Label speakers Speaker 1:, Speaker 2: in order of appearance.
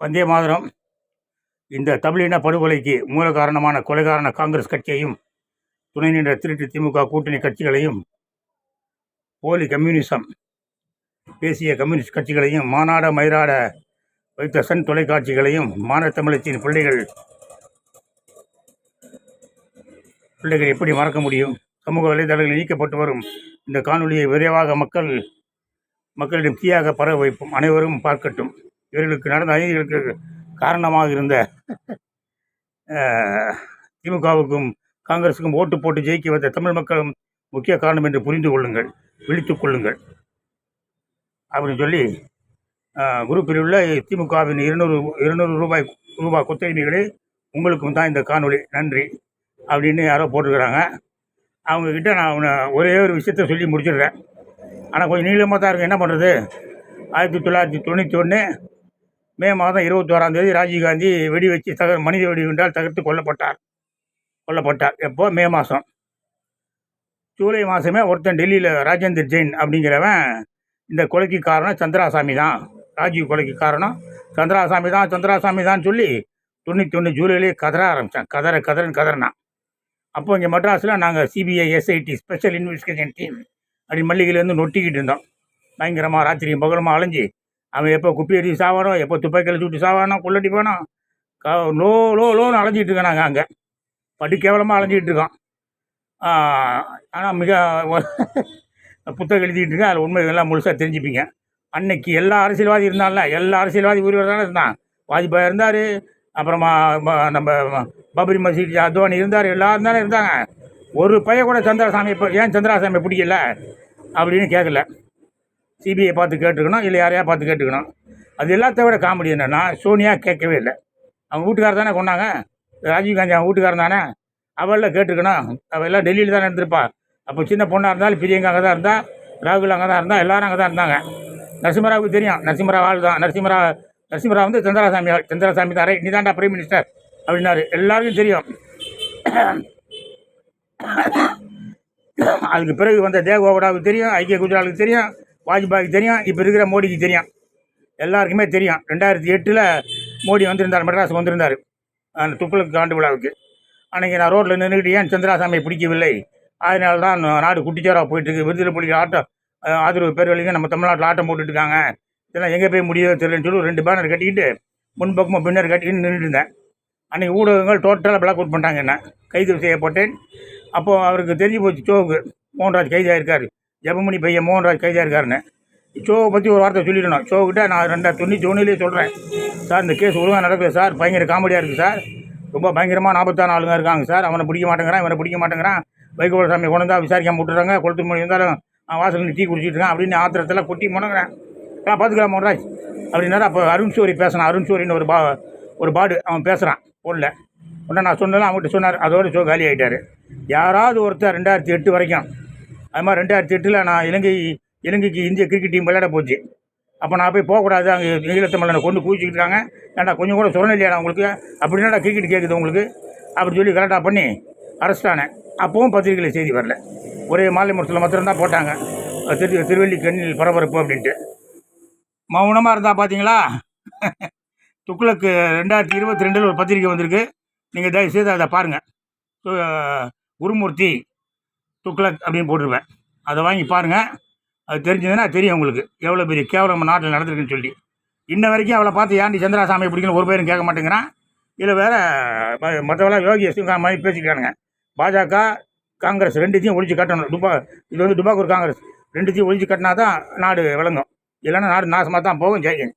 Speaker 1: வந்தே மாதரம். இந்த தமிழின படுகொலைக்கு மூல காரணமான கொலைகாரண காங்கிரஸ் கட்சியையும் துணை நின்ற திருட்டு திமுக கூட்டணி கட்சிகளையும் போலி கம்யூனிசம் பேசிய கம்யூனிஸ்ட் கட்சிகளையும் மாநாட மயிராட வைத்த சன் தொலைக்காட்சிகளையும் மானத்தமிழத்தின் பிள்ளைகள் பிள்ளைகள் எப்படி மறக்க முடியும்? சமூக வலைதளங்களில் நீக்கப்பட்டு வரும் இந்த காணொலியை விரைவாக மக்கள் மக்களிடம் தீயாக பரவ வைப்போம். அனைவரும் பார்க்கட்டும். இவர்களுக்கு நடந்த அநீதிகளுக்கு காரணமாக இருந்த திமுகவுக்கும் காங்கிரஸுக்கும் ஓட்டு போட்டு ஜெயிக்க வந்த தமிழ் மக்களும் முக்கிய காரணம் என்று புரிந்து கொள்ளுங்கள் விழித்துக் கொள்ளுங்கள். அப்படின்னு சொல்லி குரூப்பில் உள்ள திமுகவின் இருநூறு இருநூறு ரூபாய் ரூபாய் கொத்தடிமைகளே உங்களுக்கும் தான் இந்த காணொளி நன்றி அப்படின்னு யாரோ போட்டிருக்கிறாங்க. அவங்கக்கிட்ட நான் அவனை ஒரே ஒரு விஷயத்த சொல்லி முடிச்சிடுறேன். ஆனால் கொஞ்சம் நீளமாக தான் இருக்கும். என்ன பண்ணுறது ஆயிரத்தி தொள்ளாயிரத்தி தொண்ணூற்றி ஒன்று மே மாதம் இருபத்தோராம் தேதி ராஜீவ்காந்தி வெடி வச்சு தக மனித வெடி குண்டால் தகர்த்து கொல்லப்பட்டார். கொல்லப்பட்டார். எப்போ? மே மாதம். ஜூலை மாதமே ஒருத்தன் டெல்லியில் ராஜேந்தர் ஜெயின் அப்படிங்கிறவன் இந்த கொலைக்கு காரணம் சந்திராசாமி தான். ராஜீவ் கொலைக்கு காரணம் சந்திராசாமி தான். சந்திராசாமி தான் சொல்லி தொண்ணூற்றி ஒன்று ஜூலையிலே கதற ஆரம்பித்தான் கதற கதறன் கதறினான் அப்போ இங்கே மெட்ராஸில் நாங்கள் CBI SIT special investigation team அப்படி மல்லிகையிலேருந்து நொட்டிக்கிட்டு இருந்தோம். பயங்கரமாக ராத்திரியும் பகலமாக அலைஞ்சு அவன் எப்போ குப்பி அடித்து சாவானோ எப்போ துப்பாக்கியில் சுட்டு சாவானோ கொள்ளடிப்பானோ க லோ லோ லோன்னு அலைஞ்சிட்டு இருக்கேன் நாங்கள் அங்கே. படி கேவலமாக அலைஞ்சிட்டு இருக்கோம் ஆனால் மிக புத்தகம் எழுதிட்டு இருக்கேன். அதில் உண்மைகள்லாம் முழுசாக தெரிஞ்சுப்பீங்க. அன்னைக்கு எல்லா அரசியல்வாதி இருந்தால எல்லா அரசியல்வாதி உரிவர் தானே இருந்தான். வாஜ்பாய் இருந்தார் அப்புறமா நம்ம பபரி மசீத் அத்வானி இருந்தார் எல்லாரும் தானே இருந்தாங்க. ஒரு பையன் கூட சந்திரசாமி இப்போ ஏன் சந்திரசாமி பிடிக்கல? அப்படின்னு கேட்கல சிபிஐ பார்த்து கேட்டுக்கணும் இல்லை யாரையா பார்த்து கேட்டுக்கணும். அது எல்லாத்த விட காமெடி என்னென்னா சோனியா கேட்கவே இல்லை. அவங்க வீட்டுக்காரர் தானே கொண்டாங்க ராஜீவ்காந்தி அவங்க வீட்டுக்காரன் தானே? அவளில் கேட்டுக்கணும். அவள் எல்லாம் டெல்லியில் தானே இருந்திருப்பா. அப்போ சின்ன பொண்ணாக இருந்தாலும் பிரியங்கா அங்கே தான் இருந்தால் ராகுல் அங்கே தான் இருந்தால் எல்லாரும் அங்கே தான் இருந்தாங்க. நரசிம்மராவுக்கு தெரியும். நரசிம்மராவ் ஆள் தான். நரசிம்மரா நரசிம்மராவ் வந்து சந்திரசாமி ஆள். சந்திரசாமி தான் நீ தாண்டா பிரைம் மினிஸ்டர் அப்படின்னாரு. எல்லாருக்கும் தெரியும். அதுக்கு பிறகு வந்த தேவகவுடாவுக்கு தெரியும் ஐக்கிய குஜராலுக்கு தெரியும். வாஜ்பாய்க்கு தெரியும். இப்போ இருக்கிற மோடிக்கு தெரியும். எல்லாருக்குமே தெரியும். ரெண்டாயிரத்தி எட்டில் மோடி வந்திருந்தார் மெட்ராஸ் வந்திருந்தார். அந்த துப்புளுக்கு ஆண்டு விழாவுக்கு. அன்றைக்கி நான் ரோட்டில் நின்றுக்கிட்டு ஏன் சந்திராசாமியை பிடிக்கவில்லை? அதனால தான் நாடு குட்டிச்சோராக போயிட்டுருக்கு. விருதுல புலிகள் ஆட்டம் ஆதரவு பேர் வழிங்க நம்ம தமிழ்நாட்டில் ஆட்டம் போட்டுட்ருக்காங்க இதெல்லாம் எங்கே போய் முடியாது தெரியலன்னு சொல்லி ரெண்டு பேனர் கட்டிக்கிட்டு முன்பக்கமாக பின்னர் கட்டிக்கிட்டு நின்றுட்டு இருந்தேன். அன்றைக்கி ஊடகங்கள் டோட்டலாக பிளாக் அவுட் பண்ணிட்டாங்க என்ன. கைது செய்யப்பட்டேன். அப்போது அவருக்கு தெரிஞ்சு போச்சு சோவுக்கு. மோகன்ராஜ் கைது இருக்கார் ஜெபமணி பையன் மோகன்ராஜ் கைதாக இருக்காருன்னு ஷோவை பற்றி ஒரு வார்த்தை சொல்லிடணும். ஷோக்கிட்ட நான் ரெண்டாயிரத்தி தொண்ணூற்றி ஒன்றுலேயே சொல்கிறேன் சார் இந்த கேஸ் ஒழுங்காக நடக்குது சார். பயங்கர காமெடியாக இருக்குது சார். ரொம்ப பயங்கரமாக நாற்பத்தாறு ஆளுங்க இருக்காங்க சார். அவனை பிடிக்க மாட்டேங்கிறான் இவனை பிடிக்க மாட்டேங்கிறான். வைகோபாலசாமி கொண்டு வந்தால் விசாரிக்காம விட்டுறாங்க. கொளுத்து மணி இருந்தாலும் அவன் வாசல் டீ குடிச்சிட்டு இருக்கான் அப்படின்னு ஆத்திரத்தில் கொட்டி முடங்குறேன். நான் பார்த்துக்கலாம் மோகன்ராஜ். அப்படின்னாரு. அப்போ அருண் சோரி பேசினான். அருண் சோரின்னு ஒரு பா ஒரு பாடு அவன் பேசுகிறான் ஃபோனில் உடனே நான் சொன்னதெல்லாம் அவங்ககிட்ட சொன்னார். அதோட ஷோ காலி ஆகிட்டார் யாராவது ஒருத்தர் ரெண்டாயிரத்தி எட்டு வரைக்கும் அது மாதிரி ரெண்டாயிரத்தி எட்டில் நான் இலங்கை இலங்கைக்கு இந்திய கிரிக்கெட் டீம் விளையாட போச்சு. அப்போ நான் போய் போகக்கூடாது. அங்கே ஈழத்தமிழனை கொண்டு குவிச்சிக்கிட்டு இருக்காங்க ஏன்டா கொஞ்சம் கூட சுரண இல்லையாடா உங்களுக்கு? அப்படின்னா கிரிக்கெட் கேட்குது உங்களுக்கு? அப்படி சொல்லி கரெக்டாக பண்ணி அரெஸ்ட் ஆனேன் அப்பவும் பத்திரிகையில் செய்தி வரல. ஒரே மாலை முரசில் மாத்திரம்தான் போட்டாங்க. திரு திருவல்லிக்கண்ணில் பரபரப்பு அப்படின்ட்டு. மௌனமாக இருந்தால் பார்த்தீங்களா துக்ளக்கு ரெண்டாயிரத்தி இருபத்தி ரெண்டில் ஒரு பத்திரிக்கை வந்திருக்கு. நீங்கள் தயவுசெய்து அதை பாருங்கள் குருமூர்த்தி துக்ளக் அப்படின்னு போட்டிருப்பேன். அதை வாங்கி பாருங்கள் அது தெரிஞ்சதுன்னா தெரியும் உங்களுக்கு. எவ்வளோ பெரிய கேவலம் நம்ம நாட்டில் நடந்திருக்குன்னு சொல்லி. இன்ன வரைக்கும் அவளை பார்த்து ஏன்டி சந்திராசாமி பிடிக்கணும் ஒரு பேரும் கேட்க மாட்டேங்கிறான்? இதில் வேற மற்றவெல்லாம் யோகி சிங்கா மாதிரி பேசிக்கிறானுங்க. பாஜக காங்கிரஸ் ரெண்டுத்தையும் ஒழிச்சு கட்டணும். துபா இது வந்து டுபாக்கூர் காங்கிரஸ். ரெண்டுத்தையும் ஒழிச்சு கட்டினா தான் நாடு விளங்கும். இல்லைன்னா நாடு நாசமாக தான் போகும் ஜெயகன்